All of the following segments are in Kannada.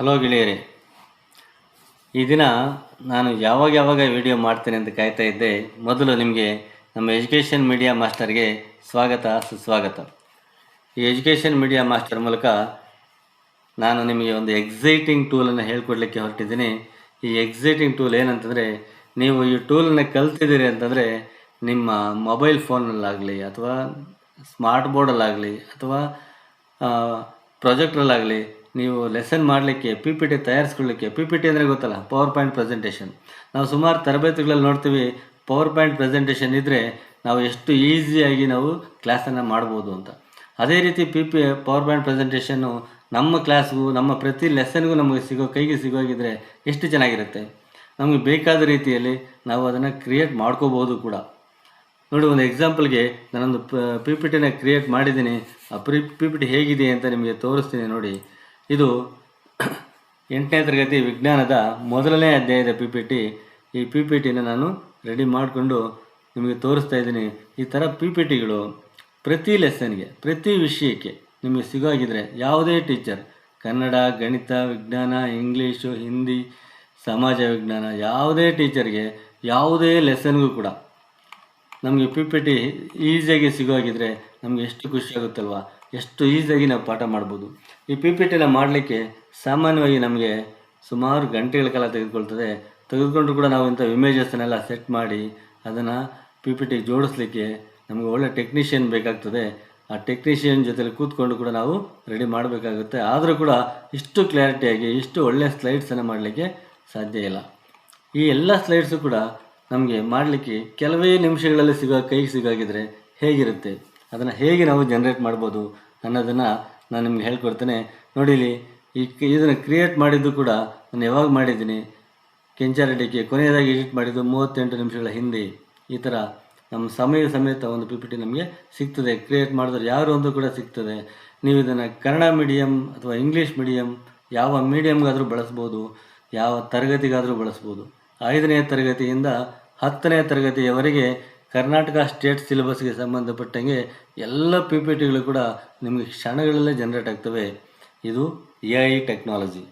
ಹಲೋ ಗೆಳೆಯರೇ, ಈ ದಿನ ನಾನು ಯಾವಾಗ ಯಾವಾಗ ವಿಡಿಯೋ ಮಾಡ್ತೇನೆ ಅಂತ ಕಾಯ್ತಾ ಇದ್ದೆ, ಮೊದಲು ನಿಮಗೆ ನಮ್ಮ ಎಜುಕೇಷನ್ ಮೀಡಿಯಾ ಮಾಸ್ಟರ್ಗೆ ಸ್ವಾಗತ, ಸುಸ್ವಾಗತ. ಈ ಎಜುಕೇಷನ್ ಮೀಡಿಯಾ ಮಾಸ್ಟರ್ ಮೂಲಕ ನಾನು ನಿಮಗೆ ಒಂದು ಎಕ್ಸೈಟಿಂಗ್ ಟೂಲನ್ನು ಹೇಳ್ಕೊಡ್ಲಿಕ್ಕೆ ಹೊರಟಿದ್ದೀನಿ. ಈ ಎಕ್ಸೈಟಿಂಗ್ ಟೂಲ್ ಏನಂತಂದರೆ, ನೀವು ಈ ಟೂಲನ್ನು ಕಲ್ತಿದ್ದೀರಿ ಅಂತಂದರೆ, ನಿಮ್ಮ ಮೊಬೈಲ್ ಫೋನಲ್ಲಾಗಲಿ ಅಥವಾ ಸ್ಮಾರ್ಟ್ ಬೋರ್ಡಲ್ಲಾಗಲಿ ಅಥವಾ ಪ್ರಾಜೆಕ್ಟ್ರಲ್ಲಾಗಲಿ ನೀವು ಲೆಸನ್ ಮಾಡಲಿಕ್ಕೆ ಪಿ ಪಿ ಟಿ ತಯಾರಿಸ್ಕೊಳ್ಳಿಕ್ಕೆ ಪಿ ಪಿ ಟಿ ಅಂದರೆ ಗೊತ್ತಲ್ಲ ಪವರ್ ಪಾಯಿಂಟ್ ಪ್ರೆಸೆಂಟೇಷನ್ ನಾವು ಸುಮಾರು ತರಬೇತಿಗಳಲ್ಲಿ ನೋಡ್ತೀವಿ ಪವರ್ ಪಾಯಿಂಟ್ ಪ್ರೆಸೆಂಟೇಷನ್ ಇದ್ದರೆ ನಾವು ಎಷ್ಟು ಈಸಿಯಾಗಿ ನಾವು ಕ್ಲಾಸನ್ನು ಮಾಡ್ಬೋದು ಅಂತ. ಅದೇ ರೀತಿ P P power point presentation ನಮ್ಮ ಕ್ಲಾಸ್ಗೂ ನಮ್ಮ ಪ್ರತಿ ಲೆಸನ್ಗೂ ನಮಗೆ ಸಿಗೋ, ಕೈಗೆ ಸಿಗೋಗಿದ್ರೆ ಎಷ್ಟು ಚೆನ್ನಾಗಿರುತ್ತೆ. ನಮಗೆ ಬೇಕಾದ ರೀತಿಯಲ್ಲಿ ನಾವು ಅದನ್ನು ಕ್ರಿಯೇಟ್ ಮಾಡ್ಕೋಬೋದು ಕೂಡ. ನೋಡಿ, ಒಂದು ಎಕ್ಸಾಂಪಲ್ಗೆ ನಾನೊಂದು ಪಿ ಪಿ ಟಿನ ಕ್ರಿಯೇಟ್ ಮಾಡಿದ್ದೀನಿ. ಆ ಪಿ ಪಿ ಟಿ ಹೇಗಿದೆ ಅಂತ ನಿಮಗೆ ತೋರಿಸ್ತೀನಿ ನೋಡಿ. ಇದು ಎಂಟನೇ ತರಗತಿ ವಿಜ್ಞಾನದ ಮೊದಲನೇ ಅಧ್ಯಾಯದ ಪಿ ಪಿ ಟಿ ಈ ಪಿ ಪಿ ಟಿನ ನಾನು ರೆಡಿ ಮಾಡಿಕೊಂಡು ನಿಮಗೆ ತೋರಿಸ್ತಾ ಇದ್ದೀನಿ. ಈ ಥರ ಪಿ ಪಿ ಟಿಗಳು ಪ್ರತಿ ಲೆಸನ್ಗೆ ಪ್ರತಿ ವಿಷಯಕ್ಕೆ ನಿಮಗೆ ಸಿಗೋಗಿದ್ರೆ ಯಾವುದೇ ಟೀಚರ್ ಕನ್ನಡ, ಗಣಿತ, ವಿಜ್ಞಾನ ಇಂಗ್ಲೀಷು ಹಿಂದಿ ಸಮಾಜ ವಿಜ್ಞಾನ, ಯಾವುದೇ ಟೀಚರ್ಗೆ ಯಾವುದೇ ಲೆಸನ್ಗೂ ಕೂಡ ನಮಗೆ ಪಿ ಪಿ ಟಿ ಈಸಿಯಾಗಿ ಸಿಗೋಗಿದ್ರೆ ನಮಗೆ ಎಷ್ಟು ಖುಷಿ ಆಗುತ್ತಲ್ವ? ಎಷ್ಟು ಈಸಿಯಾಗಿ ನಾವು ಪಾಠ ಮಾಡ್ಬೋದು. ಈ ಪಿ ಪಿ ಟಿನ ಮಾಡಲಿಕ್ಕೆ ಸಾಮಾನ್ಯವಾಗಿ ನಮಗೆ ಸುಮಾರು ಗಂಟೆಗಳ ಕಾಲ ತೆಗೆದುಕೊಳ್ತದೆ. ತೆಗೆದುಕೊಂಡ್ರು ಕೂಡ ನಾವು ಇಂಥ ಇಮೇಜಸ್ನೆಲ್ಲ ಸೆಟ್ ಮಾಡಿ ಅದನ್ನು ಪಿ ಪಿ ಟಿಗೆ ಜೋಡಿಸ್ಲಿಕ್ಕೆ ನಮಗೆ ಒಳ್ಳೆ ಟೆಕ್ನಿಷಿಯನ್ ಬೇಕಾಗ್ತದೆ. ಆ ಟೆಕ್ನಿಷಿಯನ್ ಜೊತೆಲಿ ಕೂತ್ಕೊಂಡು ಕೂಡ ನಾವು ರೆಡಿ ಮಾಡಬೇಕಾಗುತ್ತೆ. ಆದರೂ ಕೂಡ ಇಷ್ಟು ಕ್ಲಾರಿಟಿಯಾಗಿ ಇಷ್ಟು ಒಳ್ಳೆಯ ಸ್ಲೈಡ್ಸನ್ನು ಮಾಡಲಿಕ್ಕೆ ಸಾಧ್ಯ ಇಲ್ಲ. ಈ ಎಲ್ಲ ಸ್ಲೈಡ್ಸು ಕೂಡ ನಮಗೆ ಮಾಡಲಿಕ್ಕೆ ಕೆಲವೇ ನಿಮಿಷಗಳಲ್ಲಿ ಸಿಗೋ ಕೈಗೆ ಸಿಗೋಗಿದ್ರೆ ಹೇಗಿರುತ್ತೆ? ಅದನ್ನು ಹೇಗೆ ನಾವು ಜನ್ರೇಟ್ ಮಾಡ್ಬೋದು ಅನ್ನೋದನ್ನು ನಾನು ನಿಮ್ಗೆ ಹೇಳ್ಕೊಡ್ತೇನೆ. ನೋಡಿಲಿ ಈ ಇದನ್ನು ಕ್ರಿಯೇಟ್ ಮಾಡಿದ್ದು ಕೂಡ ನಾನು ಯಾವಾಗ ಮಾಡಿದ್ದೀನಿ? ಕೆಂಚಾರೆಡ್ಡಿಗೆ ಕೊನೆಯದಾಗಿ ಎಡಿಟ್ ಮಾಡಿದ್ದು ಮೂವತ್ತೆಂಟು ನಿಮಿಷಗಳ ಹಿಂದೆ. ಈ ಥರ ನಮ್ಮ ಸಮಯ ಸಮೇತ ಒಂದು ಪಿ ಪಿ ನಮಗೆ ಸಿಗ್ತದೆ. ಕ್ರಿಯೇಟ್ ಮಾಡಿದ್ರೆ ಯಾರು ಒಂದು ಕೂಡ ಸಿಗ್ತದೆ. ನೀವು ಇದನ್ನು ಕನ್ನಡ ಮೀಡಿಯಮ್ ಅಥವಾ ಇಂಗ್ಲೀಷ್ ಮೀಡಿಯಮ್ ಯಾವ ಮೀಡಿಯಮ್ಗಾದರೂ ಬಳಸ್ಬೋದು, ಯಾವ ತರಗತಿಗಾದರೂ ಬಳಸ್ಬೋದು. ಐದನೇ ತರಗತಿಯಿಂದ ಹತ್ತನೇ ತರಗತಿಯವರೆಗೆ ಕರ್ನಾಟಕ ಸ್ಟೇಟ್ ಸಿಲೆಬಸ್ಗೆ ಸಂಬಂಧಪಟ್ಟಂಗೆ ಎಲ್ಲ ಪಿ ಪಿ ಟಿಗಳು ಕೂಡ ನಿಮಗೆ ಕ್ಷಣಗಳಲ್ಲೇ ಜನ್ರೇಟ್ ಆಗ್ತವೆ. ಇದು ಎ ಐ ಟೆಕ್ನಾಲಜಿ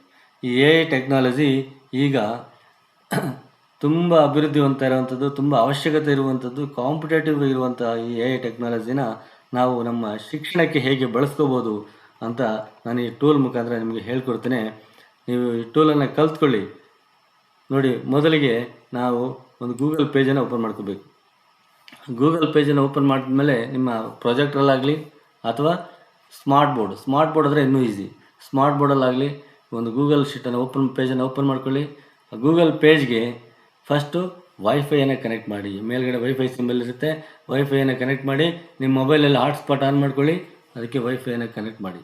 ಈ ಎ ಐ ಟೆಕ್ನಾಲಜಿ ಈಗ ತುಂಬ ಅಭಿವೃದ್ಧಿ ಹೊಂದ್ತಾ ಇರುವಂಥದ್ದು ತುಂಬ ಅವಶ್ಯಕತೆ ಇರುವಂಥದ್ದು ಕಾಂಪಿಟೇಟಿವ್ ಇರುವಂಥ ಈ ಎ ಐ ಟೆಕ್ನಾಲಜಿನ ನಾವು ನಮ್ಮ ಶಿಕ್ಷಣಕ್ಕೆ ಹೇಗೆ ಬಳಸ್ಕೋಬೋದು ಅಂತ ನಾನು ಈ ಟೂಲ್ ಮುಖಾಂತರ ನಿಮಗೆ ಹೇಳ್ಕೊಡ್ತೇನೆ. ನೀವು ಈ ಟೂಲನ್ನು ಕಲ್ತ್ಕೊಳ್ಳಿ. ನೋಡಿ, ಮೊದಲಿಗೆ ನಾವು ಒಂದು ಗೂಗಲ್ ಪೇಜನ್ನು ಓಪನ್ ಮಾಡ್ಕೋಬೇಕು. ಗೂಗಲ್ ಪೇಜನ್ನು ಓಪನ್ ಮಾಡಿದ್ಮೇಲೆ ನಿಮ್ಮ ಪ್ರೊಜೆಕ್ಟ್ರಲ್ಲಾಗಲಿ ಅಥವಾ ಸ್ಮಾರ್ಟ್ ಬೋರ್ಡ್ ಸ್ಮಾರ್ಟ್ ಬೋರ್ಡ್ ಆದರೆ ಇನ್ನೂ ಈಸಿ ಸ್ಮಾರ್ಟ್ ಬೋರ್ಡಲ್ಲಾಗಲಿ ಒಂದು ಗೂಗಲ್ ಶೀಟನ್ನು ಓಪನ್ ಪೇಜನ್ನು ಓಪನ್ ಮಾಡ್ಕೊಳ್ಳಿ. ಗೂಗಲ್ ಪೇಜ್ಗೆ ಫಸ್ಟು ವೈಫೈಯನ್ನು ಕನೆಕ್ಟ್ ಮಾಡಿ. ಮೇಲ್ಗಡೆ ವೈಫೈ ಸಿಂಬಲ್ ಇರುತ್ತೆ. ವೈಫೈಯನ್ನು ಕನೆಕ್ಟ್ ಮಾಡಿ, ನಿಮ್ಮ ಮೊಬೈಲಲ್ಲಿ ಹಾಟ್ಸ್ಪಾಟ್ ಆನ್ ಮಾಡ್ಕೊಳ್ಳಿ. ಅದಕ್ಕೆ ವೈಫೈಯನ್ನು ಕನೆಕ್ಟ್ ಮಾಡಿ.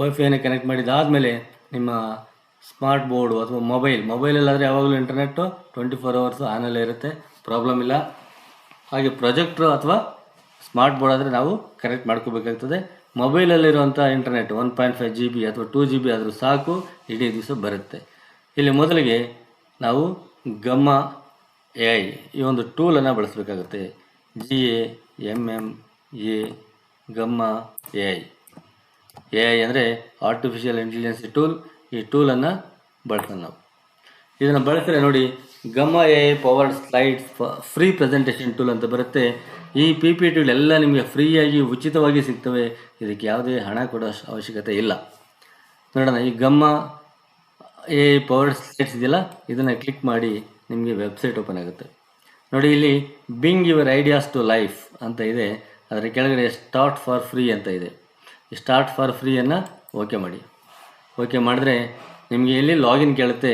ವೈಫೈಯನ್ನು ಕನೆಕ್ಟ್ ಮಾಡಿದಾದಮೇಲೆ ನಿಮ್ಮ ಸ್ಮಾರ್ಟ್ ಬೋರ್ಡು ಅಥವಾ ಮೊಬೈಲ್ ಮೊಬೈಲಲ್ಲಾದರೆ ಯಾವಾಗಲೂ ಇಂಟರ್ನೆಟ್ಟು ಟ್ವೆಂಟಿ ಫೋರ್ ಅವರ್ಸು ಆನಲ್ಲೇ ಇರುತ್ತೆ. ಪ್ರಾಬ್ಲಮ್ ಇಲ್ಲ. ಹಾಗೆ ಪ್ರೊಜೆಕ್ಟ್ರು ಅಥವಾ ಸ್ಮಾರ್ಟ್ ಬೋರ್ಡ್ ಆದರೆ ನಾವು ಕನೆಕ್ಟ್ ಮಾಡ್ಕೋಬೇಕಾಗ್ತದೆ. ಮೊಬೈಲಲ್ಲಿರುವಂಥ internet one point five G B ಅಥವಾ ಟೂ ಜಿ ಬಿ ಆದರೂ ಸಾಕು, ಇಡೀ ದಿವಸ ಬರುತ್ತೆ. ಇಲ್ಲಿ ಮೊದಲಿಗೆ ನಾವು ಗಮ್ಮ ಎ ಐ ಈ ಒಂದು ಟೂಲನ್ನು ಬಳಸಬೇಕಾಗುತ್ತೆ. G A M M A Gamma A I. A I ಅಂದರೆ ಆರ್ಟಿಫಿಷಿಯಲ್ ಇಂಟೆಲಿಜೆನ್ಸ್ ಟೂಲ್ ಈ ಟೂಲನ್ನು ಬಳಸೋಣ ನಾವು. ಇದನ್ನು ಬಳಸಿದ್ರೆ ನೋಡಿ Gamma A power slide free presentation tool ಅಂತ ಬರುತ್ತೆ. ಈ ಪಿ ಪಿ ಟಿಗಳೆಲ್ಲ ನಿಮಗೆ ಫ್ರೀಯಾಗಿ ಉಚಿತವಾಗಿ ಸಿಗ್ತವೆ. ಇದಕ್ಕೆ ಯಾವುದೇ ಹಣ ಕೊಡೋ ಅವಶ್ಯಕತೆ ಇಲ್ಲ. ನೋಡೋಣ, ಈ ಗಮ್ಮ ಎ ಪವರ್ ಸ್ಲೈಡ್ಸ್ ಇದೆಯಲ್ಲ, ಇದನ್ನು ಕ್ಲಿಕ್ ಮಾಡಿ ನಿಮಗೆ ವೆಬ್ಸೈಟ್ ಓಪನ್ ಆಗುತ್ತೆ. ನೋಡಿ, ಇಲ್ಲಿ bring your ideas to life ಅಂತ ಇದೆ. ಅದರ ಕೆಳಗಡೆ ಸ್ಟಾರ್ಟ್ ಫಾರ್ ಫ್ರೀ ಅಂತ ಇದೆ. ಸ್ಟಾರ್ಟ್ ಫಾರ್ ಫ್ರೀಯನ್ನು ಓಕೆ ಮಾಡಿ. ಓಕೆ ಮಾಡಿದ್ರೆ ನಿಮಗೆ ಇಲ್ಲಿ ಲಾಗಿನ್ ಕೇಳುತ್ತೆ.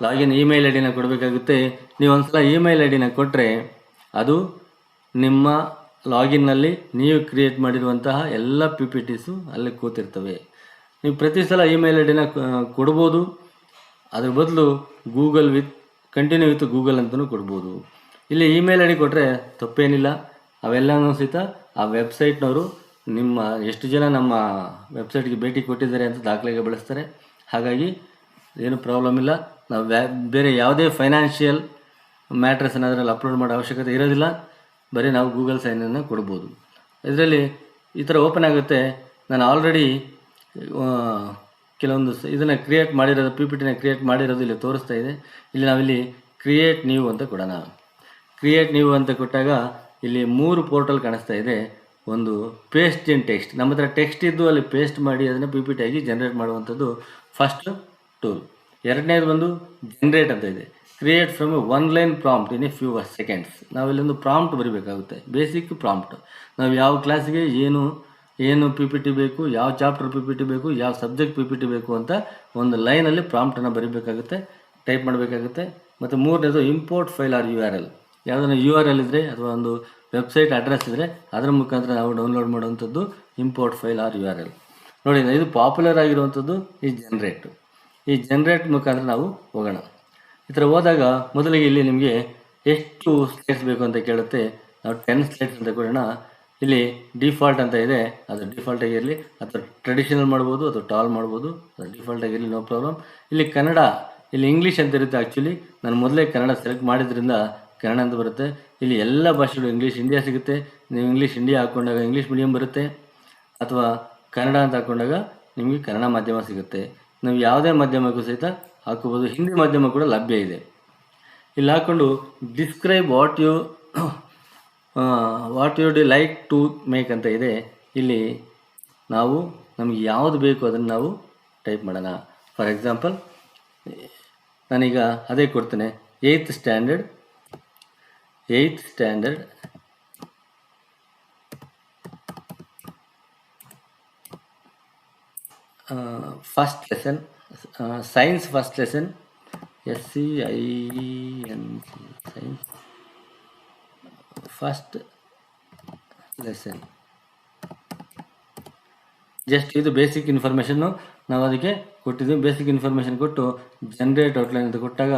ಲಾಗಿನ್ ಇಮೇಲ್ ಐ ಡಿನ ಕೊಡಬೇಕಾಗುತ್ತೆ. ನೀವು ಒಂದ್ಸಲ ಇಮೇಲ್ ಐ ಡಿನ ಕೊಟ್ಟರೆ ಅದು ನಿಮ್ಮ ಲಾಗಿನ್ನಲ್ಲಿ ನೀವು ಕ್ರಿಯೇಟ್ ಮಾಡಿರುವಂತಹ ಎಲ್ಲ ಪಿ ಪಿ ಟಿಸು ಅಲ್ಲಿ ಕೂತಿರ್ತವೆ. ನೀವು ಪ್ರತಿ ಸಲ ಇಮೇಲ್ ಐ ಡಿನ ಕೊಡ್ಬೋದು. ಅದ್ರ ಬದಲು Google with continue with Google ಅಂತಲೂ ಕೊಡ್ಬೋದು. ಇಲ್ಲಿ ಇಮೇಲ್ ಐ ಡಿ ಕೊಟ್ಟರೆ ತಪ್ಪೇನಿಲ್ಲ. ಅವೆಲ್ಲನೂ ಸಹಿತ ಆ ವೆಬ್ಸೈಟ್ನವರು ನಿಮ್ಮ, ಎಷ್ಟು ಜನ ನಮ್ಮ ವೆಬ್ಸೈಟ್ಗೆ ಭೇಟಿ ಕೊಟ್ಟಿದ್ದಾರೆ ಅಂತ ದಾಖಲೆಗೆ ಬಳಸ್ತಾರೆ. ಹಾಗಾಗಿ ಏನು ಪ್ರಾಬ್ಲಮ್ ಇಲ್ಲ. ನಾವು ವ್ಯಾ ಬೇರೆ ಯಾವುದೇ ಫೈನಾನ್ಷಿಯಲ್ ಮ್ಯಾಟ್ರಸನ್ನು ಅದರಲ್ಲಿ ಅಪ್ಲೋಡ್ ಮಾಡೋ ಅವಶ್ಯಕತೆ ಇರೋದಿಲ್ಲ. ಬರೀ ನಾವು ಗೂಗಲ್ ಸೈನನ್ನು ಕೊಡ್ಬೋದು. ಇದರಲ್ಲಿ ಈ ಥರ ಓಪನ್ ಆಗುತ್ತೆ. ನಾನು ಆಲ್ರೆಡಿ ಕೆಲವೊಂದು ಇದನ್ನು ಕ್ರಿಯೇಟ್ ಮಾಡಿರೋದು ಪಿ ಪಿ ಟಿನ ಕ್ರಿಯೇಟ್ ಮಾಡಿರೋದು ಇಲ್ಲಿ ತೋರಿಸ್ತಾ ಇದೆ. ಇಲ್ಲಿ ನಾವಿಲ್ಲಿ ಕ್ರಿಯೇಟ್ ನ್ಯೂ ಅಂತ ಕೊಡೋಣ. ಕ್ರಿಯೇಟ್ ನ್ಯೂ ಅಂತ ಕೊಟ್ಟಾಗ ಇಲ್ಲಿ ಮೂರು ಪೋರ್ಟಲ್ ಕಾಣಿಸ್ತಾ ಇದೆ. ಒಂದು ಪೇಸ್ಟ್ ಇನ್ ಟೆಕ್ಸ್ಟ್ ನಮ್ಮ ಹತ್ರ ಟೆಕ್ಸ್ಟ್ ಇದ್ದು ಅಲ್ಲಿ ಪೇಸ್ಟ್ ಮಾಡಿ ಅದನ್ನು ಪಿ ಪಿ ಟಿ ಆಗಿ ಜನರೇಟ್ ಮಾಡುವಂಥದ್ದು ಫಸ್ಟ್ ಟೂಲ್ ಎರಡನೇದು ಬಂದು ಜನರೇಟ್ ಅಂತ ಇದೆ. Create from one line prompt in a few seconds ನಾವಿಲ್ಲೊಂದು prompt ಬರೀಬೇಕಾಗುತ್ತೆ. ಬೇಸಿಕ್ ಪ್ರಾಂಪ್ಟ್ ನಾವು ಯಾವ ಕ್ಲಾಸಿಗೆ ಏನು ಏನು ಪಿ ಪಿ ಟಿ ಬೇಕು, ಯಾವ ಚಾಪ್ಟರ್ ಪಿ ಪಿ ಟಿ ಬೇಕು, ಯಾವ ಸಬ್ಜೆಕ್ಟ್ ಪಿ ಪಿ ಟಿ ಬೇಕು ಅಂತ ಒಂದು ಲೈನಲ್ಲಿ ಪ್ರಾಂಪ್ಟನ್ನು ಬರಿಬೇಕಾಗುತ್ತೆ ಟೈಪ್ ಮಾಡಬೇಕಾಗುತ್ತೆ. ಮತ್ತು ಮೂರನೇದು import file or U R L ಯಾವುದನ್ನು ಯು ಆರ್ ಎಲ್ ಇದ್ದರೆ ಅಥವಾ ಒಂದು ವೆಬ್ಸೈಟ್ ಅಡ್ರೆಸ್ ಇದ್ದರೆ ಅದರ ಮುಖಾಂತರ ನಾವು ಡೌನ್ಲೋಡ್ ಮಾಡುವಂಥದ್ದು import file or U R L ನೋಡಿ, ಇದು ಪಾಪ್ಯುಲರ್ ಆಗಿರುವಂಥದ್ದು ಈ ಜನ್ರೇಟ್ ಈ ಜನ್ರೇಟ್ ಮುಖಾಂತರ ನಾವು ಹೋಗೋಣ. ಈ ಥರ ಹೋದಾಗ ಮೊದಲಿಗೆ ಇಲ್ಲಿ ನಿಮಗೆ ಎಷ್ಟು ಸ್ಲೇಟ್ಸ್ ಬೇಕು ಅಂತ ಕೇಳುತ್ತೆ. ನಾವು ಟೆನ್ ಸ್ಲೇಟ್ಸ್ ಅಂತ ಕೊಡೋಣ. ಇಲ್ಲಿ ಡಿಫಾಲ್ಟ್ ಅಂತ ಇದೆ. ಅದು ಡಿಫಾಲ್ಟ್ ಆಗಿರಲಿ ಅಥವಾ ಟ್ರೆಡಿಷನಲ್ ಮಾಡ್ಬೋದು, ಅಥವಾ ಟಾಲ್ ಮಾಡ್ಬೋದು. ಅದು ಡಿಫಾಲ್ಟ್ ಆಗಿರಲಿ ನೋ ಪ್ರಾಬ್ಲಮ್ ಇಲ್ಲಿ ಕನ್ನಡ, ಇಲ್ಲಿ ಇಂಗ್ಲೀಷ್ ಅಂತ ಇರುತ್ತೆ ಆ್ಯಕ್ಚುಲಿ ನಾನು ಮೊದಲೇ ಕನ್ನಡ ಸೆಲೆಕ್ಟ್ ಮಾಡಿದ್ರಿಂದ ಕನ್ನಡ ಅಂತ ಬರುತ್ತೆ. ಇಲ್ಲಿ ಎಲ್ಲ ಭಾಷೆಗಳು ಇಂಗ್ಲೀಷ್ ಇಂಡಿಯಾ ಸಿಗುತ್ತೆ. ನೀವು ಇಂಗ್ಲೀಷ್ ಇಂಡಿಯಾ ಹಾಕ್ಕೊಂಡಾಗ ಇಂಗ್ಲೀಷ್ ಮೀಡಿಯಂ ಬರುತ್ತೆ. ಅಥವಾ ಕನ್ನಡ ಅಂತ ಹಾಕ್ಕೊಂಡಾಗ ನಿಮಗೆ ಕನ್ನಡ ಮಾಧ್ಯಮ ಸಿಗುತ್ತೆ. ನಾವು ಯಾವುದೇ ಮಾಧ್ಯಮಕ್ಕೂ ಸಹಿತ ಹಾಕೋಬೋದು ಹಿಂದಿ ಮಾಧ್ಯಮ ಕೂಡ ಲಭ್ಯ ಇದೆ. ಇಲ್ಲಿ ಹಾಕ್ಕೊಂಡು describe what you what you'd like to make ಅಂತ ಇದೆ. ಇಲ್ಲಿ ನಾವು ನಮಗೆ ಯಾವುದು ಬೇಕು ಅದನ್ನು ನಾವು ಟೈಪ್ ಮಾಡೋಣ. ಫಾರ್ ಎಕ್ಸಾಂಪಲ್ ನಾನೀಗ ಅದೇ ಕೊಡ್ತೇನೆ. Eighth standard eighth standard first lesson science first lesson S C I N C science first lesson just ಇದು ಬೇಸಿಕ್ ಇನ್ಫಾರ್ಮೇಷನ್ನು ನಾವು ಅದಕ್ಕೆ ಕೊಟ್ಟಿದ್ದೀವಿ. ಬೇಸಿಕ್ ಇನ್ಫಾರ್ಮೇಷನ್ ಕೊಟ್ಟು ಜನ್ರೇಟ್ ಔಟ್ಲೈನ್ ಅಂತ ಕೊಟ್ಟಾಗ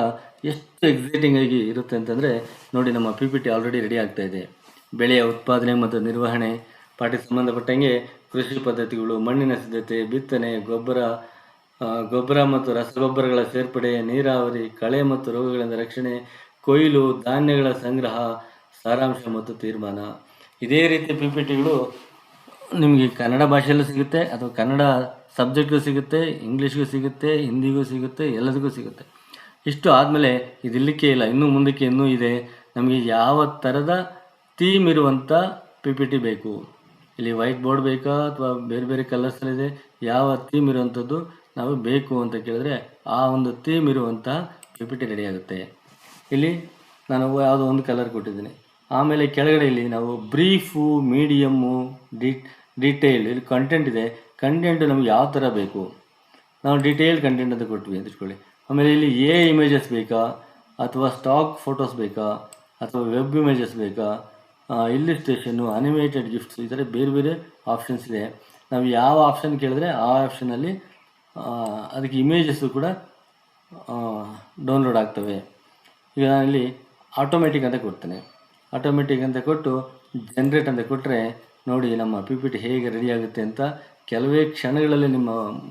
ಎಷ್ಟು ಎಕ್ಸೈಟಿಂಗ್ ಆಗಿ ಇರುತ್ತೆ ಅಂತಂದರೆ ನೋಡಿ ನಮ್ಮ P P T already ready ಆಗ್ತಾ ಇದೆ. ಬೆಳೆಯ ಉತ್ಪಾದನೆ ಮತ್ತು ನಿರ್ವಹಣೆ ಪಾಠಕ್ಕೆ ಸಂಬಂಧಪಟ್ಟಂಗೆ ಕೃಷಿ ಪದ್ಧತಿಗಳು, ಮಣ್ಣಿನ ಸಿದ್ಧತೆ, ಬಿತ್ತನೆ, ಗೊಬ್ಬರ ಗೊಬ್ಬರ ಮತ್ತು ರಸಗೊಬ್ಬರಗಳ ಸೇರ್ಪಡೆ, ನೀರಾವರಿ, ಕಳೆ ಮತ್ತು ರೋಗಗಳಿಂದ ರಕ್ಷಣೆ, ಕೊಯ್ಲು, ಧಾನ್ಯಗಳ ಸಂಗ್ರಹ, ಸಾರಾಂಶ ಮತ್ತು ತೀರ್ಮಾನ. ಇದೇ ರೀತಿ ಪಿ ಪಿ ಟಿಗಳು ನಿಮಗೆ ಕನ್ನಡ ಭಾಷೆಯಲ್ಲೂ ಸಿಗುತ್ತೆ, ಅಥವಾ ಕನ್ನಡ ಸಬ್ಜೆಕ್ಟ್ಗೂ ಸಿಗುತ್ತೆ, ಇಂಗ್ಲೀಷ್ಗೂ ಸಿಗುತ್ತೆ, ಹಿಂದಿಗೂ ಸಿಗುತ್ತೆ, ಎಲ್ಲದಕ್ಕೂ ಸಿಗುತ್ತೆ. ಇಷ್ಟು ಆದಮೇಲೆ ಇದಿಲ್ಲಕ್ಕೆ ಇಲ್ಲ, ಇನ್ನೂ ಮುಂದಕ್ಕೆ ಇನ್ನೂ ಇದೆ. ನಮಗೆ ಯಾವ ಥರದ ಥೀಮ್ ಇರುವಂಥ ಪಿ ಪಿ ಟಿ ಬೇಕು. ಇಲ್ಲಿ ವೈಟ್ ಬೋರ್ಡ್ ಬೇಕಾ ಅಥವಾ ಬೇರೆ ಬೇರೆ ಕಲರ್ಸಲ್ಲಿದೆ ಯಾವ ಥೀಮ್ ಇರುವಂಥದ್ದು ನಾವು ಬೇಕು ಅಂತ ಕೇಳಿದ್ರೆ ಆ ಒಂದು ಥೀಮ್ ಇರುವಂಥ ಪಿ ಪಿ ರೆಡಿ ಆಗುತ್ತೆ. ಇಲ್ಲಿ ನಾನು ಯಾವುದೋ ಒಂದು ಕಲರ್ ಕೊಟ್ಟಿದ್ದೀನಿ. ಆಮೇಲೆ ಕೆಳಗಡೆ ಇಲ್ಲಿ ನಾವು ಬ್ರೀಫು ಮೀಡಿಯಮ್ಮು ಡಿ ಡೀಟೇಲ್ ಇಲ್ಲಿ ಕಂಟೆಂಟ್ ಇದೆ. ಕಂಟೆಂಟ್ ನಮ್ಗೆ ಯಾವ ಥರ ಬೇಕು? ನಾವು ಡಿಟೇಲ್ ಕಂಟೆಂಟ್ ಅಂತ ಕೊಟ್ವಿ ಅಂತ ಇಟ್ಕೊಳ್ಳಿ ಆಮೇಲೆ ಇಲ್ಲಿ ಎ ಇಮೇಜಸ್ ಬೇಕಾ? ಅಥವಾ ಸ್ಟಾಕ್ ಫೋಟೋಸ್ ಬೇಕಾ? ಅಥವಾ ವೆಬ್ ಇಮೇಜಸ್ ಬೇಕಾ? ಇಲ್ಲಿಸ್ಟ್ರೇಷನ್ನು ಅನಿಮೇಟೆಡ್ ಗಿಫ್ಟ್ಸ್ ಈ ಥರ ಬೇರೆ ಬೇರೆ ಆಪ್ಷನ್ಸ್ ಇದೆ. ನಾವು ಯಾವ ಆಪ್ಷನ್ ಕೇಳಿದ್ರೆ ಆ ಆಪ್ಷನಲ್ಲಿ ಅದಕ್ಕೆ ಇಮೇಜಸ್ಸು ಕೂಡ ಡೌನ್ಲೋಡ್ ಆಗ್ತವೆ. ಈಗ ನಾನಿಲ್ಲಿ ಆಟೋಮೆಟಿಕ್ ಅಂತ ಕೊಡ್ತೇನೆ. ಆಟೋಮೆಟಿಕ್ ಅಂತ ಕೊಟ್ಟು ಜನ್ರೇಟ್ ಅಂತ ಕೊಟ್ಟರೆ ನೋಡಿ ನಮ್ಮ ಪಿ ಪಿ ಟಿ ಹೇಗೆ ರೆಡಿ ಆಗುತ್ತೆ ಅಂತ ಕೆಲವೇ ಕ್ಷಣಗಳಲ್ಲಿ ನಿಮ್ಮ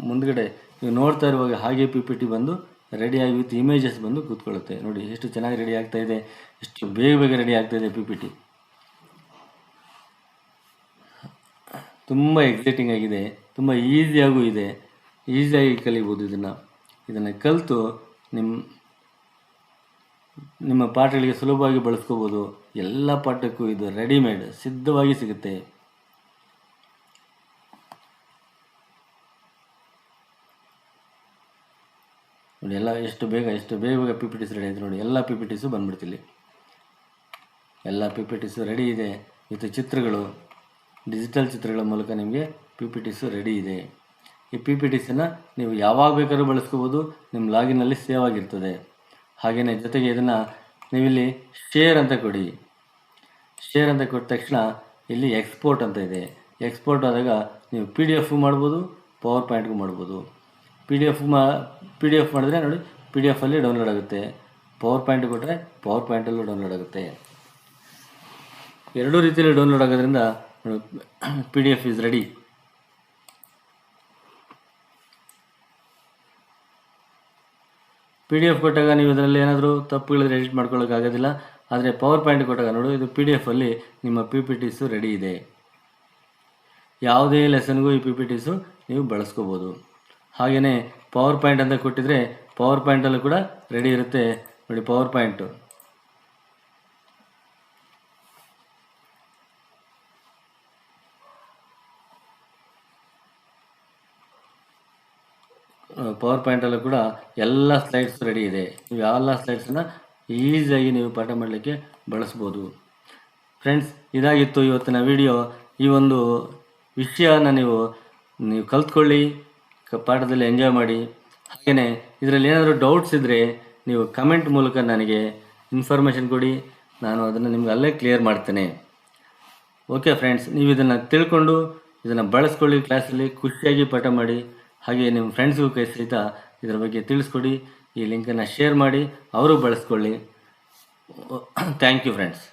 ಮುಂದ್ಗಡೆ ನೀವು ನೋಡ್ತಾ ಇರುವಾಗ ಹಾಗೆ ಪಿ ಪಿ ಟಿ ಬಂದು ರೆಡಿಯಾಗಿ ವಿತ್ ಇಮೇಜಸ್ ಬಂದು ಕೂತ್ಕೊಳ್ಳುತ್ತೆ. ನೋಡಿ ಎಷ್ಟು ಚೆನ್ನಾಗಿ ರೆಡಿ ಆಗ್ತಾ ಇದೆ. ಎಷ್ಟು ಬೇಗ ಬೇಗ ರೆಡಿ ಆಗ್ತಾ ಇದೆ ಪಿ ಪಿ ಟಿ ತುಂಬ ಎಕ್ಸೈಟಿಂಗ್ ಆಗಿದೆ, ತುಂಬ ಈಸಿಯಾಗೂ ಇದೆ. ಈಸಿಯಾಗಿ ಕಲಿಬೋದು ಇದನ್ನು. ಇದನ್ನು ಕಲಿತು ನಿಮ್ಮ ನಿಮ್ಮ ಪಾಠಗಳಿಗೆ ಸುಲಭವಾಗಿ ಬಳಸ್ಕೋಬೋದು. ಎಲ್ಲ ಪಾಠಕ್ಕೂ ಇದು ರೆಡಿಮೇಡ್ ಸಿದ್ಧವಾಗಿ ಸಿಗುತ್ತೆ. ನೋಡಿ, ಎಲ್ಲ ಎಷ್ಟು ಬೇಗ ಎಷ್ಟು ಬೇಗ ಬೇಗ ಪಿ ಪಿ ಟಿಸ್ ರೆಡಿ ಆಯ್ತು ನೋಡಿ. ಎಲ್ಲ ಪಿ ಪಿ ಟಿಸು ಬಂದ್ಬಿಡ್ತಿಲ್ಲಿ ಎಲ್ಲ ಪಿ ಪಿ ಟಿಸು ರೆಡಿ ಇದೆ. ಇದು ಚಿತ್ರಗಳು. ಡಿಜಿಟಲ್ ಚಿತ್ರಗಳ ಮೂಲಕ ನಿಮಗೆ ಪಿ ಪಿ ಟಿಸು ರೆಡಿ ಇದೆ. ಈ ಪಿ ಪಿ ಟಿಸನ್ನು ನೀವು ಯಾವಾಗ ಬೇಕಾದ್ರೂ ಬಳಸ್ಕೋಬೋದು, ನಿಮ್ಮ ಲಾಗಿನಲ್ಲಿ ಸೇವ್ ಆಗಿರ್ತದೆ. ಹಾಗೆಯೇ ಜೊತೆಗೆ ಇದನ್ನು ನೀವಿಲ್ಲಿ ಶೇರ್ ಅಂತ ಕೊಡಿ. ಶೇರ್ ಅಂತ ಕೊಟ್ಟ ತಕ್ಷಣ ಇಲ್ಲಿ ಎಕ್ಸ್ಪೋರ್ಟ್ ಅಂತ ಇದೆ. ಎಕ್ಸ್ಪೋರ್ಟ್ ಆದಾಗ ನೀವು ಪಿ ಡಿ ಎಫ್ಗೂ ಮಾಡ್ಬೋದು ಪವರ್ ಪಾಯಿಂಟ್ಗೂ ಮಾಡ್ಬೋದು. ಪಿ ಡಿ ಎಫ್ ಮಾ ಪಿ ಡಿ ಎಫ್ ಮಾಡಿದ್ರೆ ನೋಡಿ ಪಿ ಡಿ ಎಫಲ್ಲಿ ಡೌನ್ಲೋಡ್ ಆಗುತ್ತೆ. ಪವರ್ ಪಾಯಿಂಟ್ ಕೊಟ್ಟರೆ ಪವರ್ ಪಾಯಿಂಟಲ್ಲೂ ಡೌನ್ಲೋಡ್ ಆಗುತ್ತೆ. ಎರಡೂ ರೀತಿಯಲ್ಲಿ ಡೌನ್ಲೋಡ್ ಆಗೋದ್ರಿಂದ P D F is ready P D F ಕೊಟ್ಟಾಗ ನೀವು ಇದರಲ್ಲಿ ಏನಾದರೂ ತಪ್ಪುಗಳಿದ್ರೆ ಎಡಿಟ್ ಮಾಡ್ಕೊಳ್ಳೋಕ್ಕಾಗೋದಿಲ್ಲ ಆದರೆ ಪವರ್ ಪಾಯಿಂಟ್ ಕೊಟ್ಟಾಗ ನೋಡು, ಇದು ಪಿ ಡಿ ಎಫಲ್ಲಿ ನಿಮ್ಮ ಪಿ ಪಿ ಟಿಸು ರೆಡಿ ಇದೆ. ಯಾವುದೇ ಲೆಸನ್ಗೂ ಈ ಪಿ ಪಿ ಟಿಸು ನೀವು ಬಳಸ್ಕೋಬೋದು. ಹಾಗೆಯೇ ಪವರ್ ಪಾಯಿಂಟ್ ಅಂತ ಕೊಟ್ಟಿದ್ರೆ ಪವರ್ ಪಾಯಿಂಟಲ್ಲೂ ಕೂಡ ರೆಡಿ ಇರುತ್ತೆ. ನೋಡಿ ಪವರ್ ಪಾಯಿಂಟು ಪವರ್ ಪಾಯಿಂಟಲ್ಲೂ ಕೂಡ ಎಲ್ಲ ಸ್ಲೈಡ್ಸ್ ರೆಡಿ ಇದೆ. ನೀವು ಎಲ್ಲ ಸ್ಲೈಡ್ಸನ್ನು ಈಸಿಯಾಗಿ ನೀವು ಪಾಠ ಮಾಡಲಿಕ್ಕೆ ಬಳಸ್ಬೋದು. ಫ್ರೆಂಡ್ಸ್ ಇದಾಗಿತ್ತು ಇವತ್ತಿನ ವಿಡಿಯೋ ಈ ಒಂದು ವಿಷಯನ ನೀವು ನೀವು ಕಲ್ತ್ಕೊಳ್ಳಿ ಪಾಠದಲ್ಲಿ ಎಂಜಾಯ್ ಮಾಡಿ. ಹಾಗೆಯೇ ಇದರಲ್ಲಿ ಏನಾದರೂ ಡೌಟ್ಸ್ ಇದ್ದರೆ ನೀವು ಕಮೆಂಟ್ ಮೂಲಕ ನನಗೆ ಇನ್ಫಾರ್ಮೇಷನ್ ಕೊಡಿ. ನಾನು ಅದನ್ನು ನಿಮ್ಗೆ ಅಲ್ಲೇ ಕ್ಲಿಯರ್ ಮಾಡ್ತೇನೆ. ಓಕೆ ಫ್ರೆಂಡ್ಸ್ ನೀವು ಇದನ್ನು ತಿಳ್ಕೊಂಡು, ಇದನ್ನು ಬಳಸ್ಕೊಳ್ಳಿ ಕ್ಲಾಸಲ್ಲಿ ಖುಷಿಯಾಗಿ ಪಾಠ ಮಾಡಿ. ಹಾಗೆ ನಿಮ್ಮ ಫ್ರೆಂಡ್ಸ್ಗೂ ಕೈ ಸಹಿತ ಇದರ ಬಗ್ಗೆ ತಿಳಿಸ್ಕೊಡಿ, ಈ ಲಿಂಕನ್ನು ಶೇರ್ ಮಾಡಿ, ಅವರು ಬಳಸ್ಕೊಳ್ಳಿ. Thank you friends